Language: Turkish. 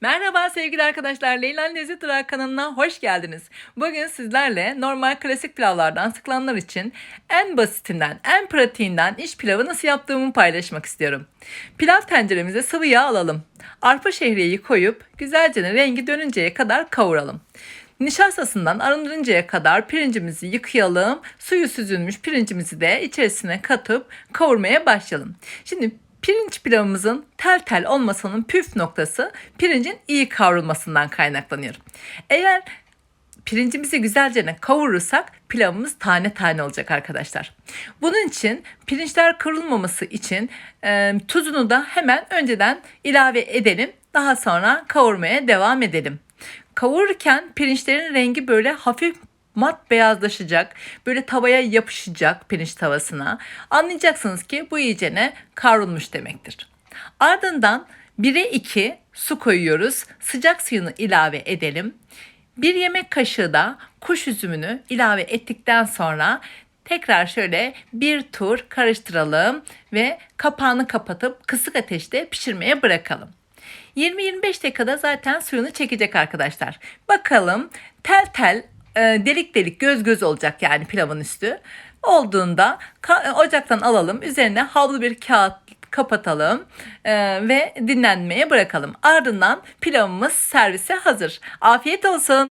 Merhaba sevgili arkadaşlar. Leylan Lezzet Durağı kanalına hoş geldiniz. Bugün sizlerle normal klasik pilavlardan sıkılanlar için en basitinden, en pratiğinden iş pilavı nasıl yaptığımı paylaşmak istiyorum. Pilav tenceremize sıvı yağ alalım. Arpa şehriyeyi koyup güzelce rengi dönünceye kadar kavuralım. Nişastasından arındırıncaya kadar pirincimizi yıkayalım. Suyu süzülmüş pirincimizi de içerisine katıp kavurmaya başlayalım. Şimdi pirinç pilavımızın tel tel olmasının püf noktası pirincin iyi kavrulmasından kaynaklanıyor. Eğer pirincimizi güzelce kavurursak pilavımız tane tane olacak arkadaşlar. Bunun için pirinçler kırılmaması için e, tuzunu da hemen önceden ilave edelim. Daha sonra kavurmaya devam edelim. Kavururken pirinçlerin rengi böyle hafif mat beyazlaşacak. Böyle tavaya yapışacak pirinç tavasına. Anlayacaksınız ki bu iyicene kavrulmuş demektir. Ardından 1'e 2 su koyuyoruz. Sıcak suyunu ilave edelim. Bir yemek kaşığı da kuş üzümünü ilave ettikten sonra tekrar şöyle bir tur karıştıralım ve kapağını kapatıp kısık ateşte pişirmeye bırakalım. 20-25 dakikada zaten suyunu çekecek arkadaşlar. Bakalım tel tel delik delik göz göz olacak yani pilavın üstü. Olduğunda ka- ocaktan alalım. Üzerine havlu bir kağıt kapatalım e, ve dinlenmeye bırakalım. Ardından pilavımız servise hazır. Afiyet olsun.